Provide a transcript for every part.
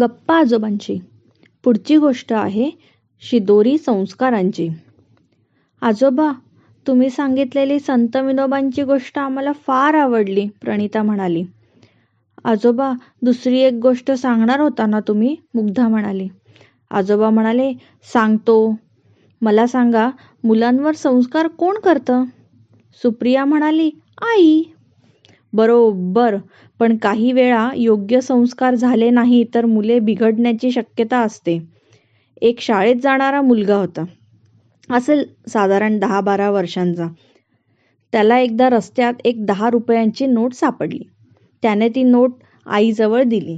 गप्पा आजोबांची. पुढची गोष्ट आहे शिदोरी संस्कारांची. आजोबा तुम्ही सांगितलेली संत विनोबांची गोष्ट आम्हाला फार आवडली प्रणिता म्हणाली. आजोबा दुसरी एक गोष्ट सांगणार होता ना तुम्ही? मुग्धा म्हणाली. आजोबा म्हणाले सांगतो. मला सांगा मुलांवर संस्कार कोण करतं? सुप्रिया म्हणाली आई बरोबर. पण काही वेळा योग्य संस्कार झाले नाही तर मुले बिघडण्याची शक्यता असते. एक शाळेत जाणारा मुलगा होता. असेल साधारण दहा बारा वर्षांचा. त्याला एकदा रस्त्यात एक दहा रुपयांची नोट सापडली. त्याने ती नोट आईजवळ दिली.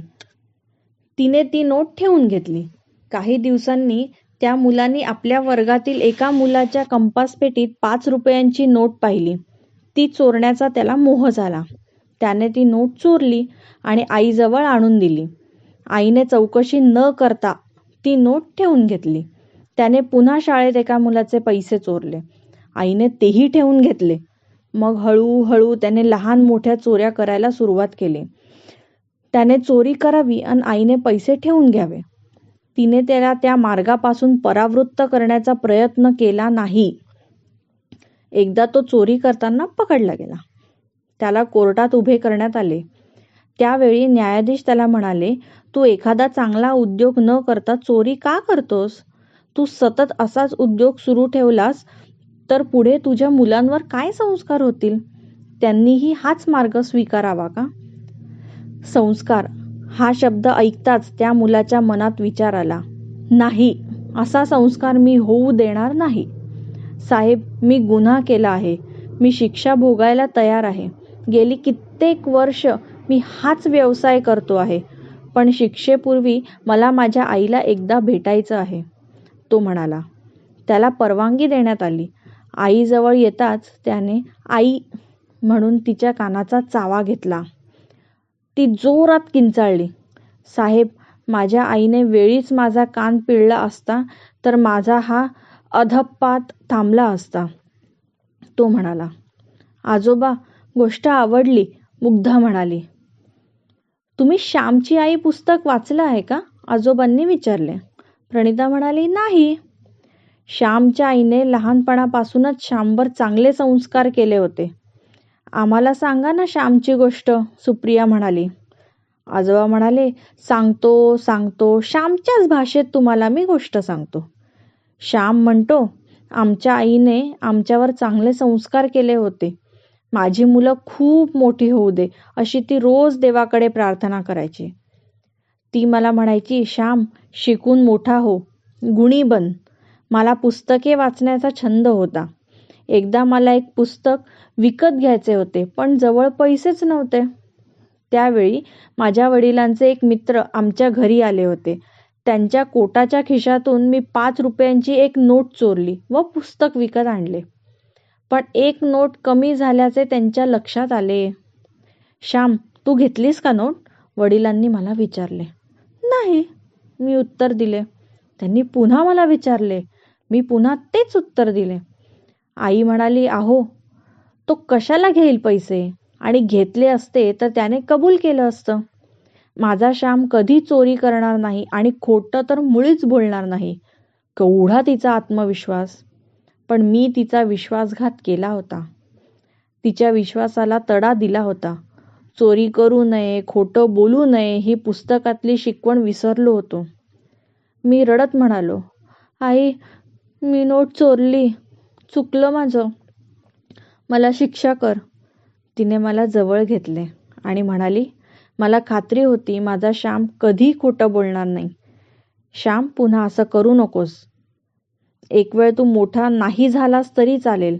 तिने ती नोट ठेवून घेतली. काही दिवसांनी त्या मुलांनी आपल्या वर्गातील एका मुलाच्या कंपासपेटीत पाच रुपयांची नोट पाहिली. ती चोरण्याचा त्याला मोह झाला. त्याने ती नोट चोरली आणि आईजवळ आणून दिली. आईने चौकशी न करता ती नोट ठेवून घेतली. त्याने पुन्हा शाळेत एका मुलाचे पैसे चोरले. आईने तेही ठेवून घेतले. मग हळूहळू त्याने लहान मोठ्या चोऱ्या करायला सुरुवात केली. त्याने चोरी करावी आणि आईने पैसे ठेवून घ्यावे. तिने त्याला त्या मार्गापासून परावृत्त करण्याचा प्रयत्न केला नाही. एकदा तो चोरी करताना पकडला गेला. त्याला कोर्टात उभे करण्यात आले. त्यावेळी न्यायाधीश त्याला म्हणाले तू एखादा चांगला उद्योग न करता चोरी का करतोस? तू सतत असाच उद्योग सुरू ठेवलास तर पुढे तुझ्या मुलांवर काय संस्कार होतील? त्यांनीही हाच मार्ग स्वीकारावा का? संस्कार. हा शब्द ऐकताच त्या मुलाच्या मनात विचार आला. नाही असा संस्कार मी होऊ देणार नाही. साहेब मी गुन्हा केला आहे. मी शिक्षा भोगायला तयार आहे. गेली कित्येक वर्ष मी हाच व्यवसाय करतो आहे. पण शिक्षेपूर्वी मला माझ्या आईला एकदा भेटायचं आहे. तो म्हणाला त्याला परवानगी देण्यात आली. आईजवळ येताच त्याने आई म्हणून तिच्या कानाचा चावा घेतला. ती जोरात किंचाळली. साहेब माझ्या आईने वेळीच माझा कान पिळला असता तर माझा हा अधपात थांबला असता. तो म्हणाला आजोबा गोष्ट आवडली मुग्धा म्हणाली. तुम्ही श्यामची आई पुस्तक वाचलं आहे का? आजोबांनी विचारले. प्रणिता म्हणाली नाही. श्यामच्या आईने लहानपणापासूनच श्यामवर चांगले संस्कार केले होते. आम्हाला सांगा ना श्यामची गोष्ट सुप्रिया म्हणाली. आजोबा म्हणाले सांगतो सांगतो श्यामच्याच भाषेत तुम्हाला मी गोष्ट सांगतो. श्याम म्हणतो आमच्या आईने आमच्यावर चांगले संस्कार केले होते. माझी मुलं खूप मोठी होऊ दे अशी ती रोज देवाकडे प्रार्थना करायची. ती मला म्हणायची श्याम शिकून मोठा हो गुणी बन. मला पुस्तके वाचण्याचा छंद होता. एकदा मला एक पुस्तक विकत घ्यायचे होते पण जवळ पैसेच नव्हते. त्यावेळी माझ्या वडिलांचे एक मित्र आमच्या घरी आले होते. त्यांच्या कोटाच्या खिशातून मी पाच रुपयांची एक नोट चोरली व पुस्तक विकत आणले. पण एक नोट कमी झाल्याचे त्यांच्या लक्षात आले. श्याम तू घेतलीस का नोट? वडिलांनी मला विचारले. नाही मी उत्तर दिले. त्यांनी पुन्हा मला विचारले. मी पुन्हा तेच उत्तर दिले. आई म्हणाली आहो तो कशाला घेईल पैसे? आणि घेतले असते तर त्याने कबूल केलं असतं. माझा श्याम कधी चोरी करणार नाही आणि खोटं तर मुळीच बोलणार नाही. केवढा तिचा आत्मविश्वास? पण मी तिचा विश्वासघात केला होता. तिच्या विश्वासाला तडा दिला होता. चोरी करू नये खोटं बोलू नये ही पुस्तकातली शिकवण विसरलो होतो. मी रडत म्हणालो आई मी नोट चोरली. चुकलं माझं. मला शिक्षा कर. तिने मला जवळ घेतले आणि म्हणाली मला खात्री होती माझा श्याम कधी खोटं बोलणार नाही. श्याम पुन्हा असं करू नकोस. एक वेळ तू मोठा नाही झालास तरी चालेल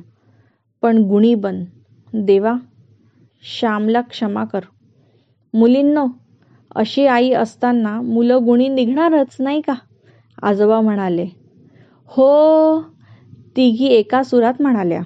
पण गुणी बन. देवा श्यामला क्षमा कर. मुलींनो अशी आई असताना मुलं गुणी निघणारच नाही का? आजोबा म्हणाले. हो तिघी एका सुरात म्हणाल्या.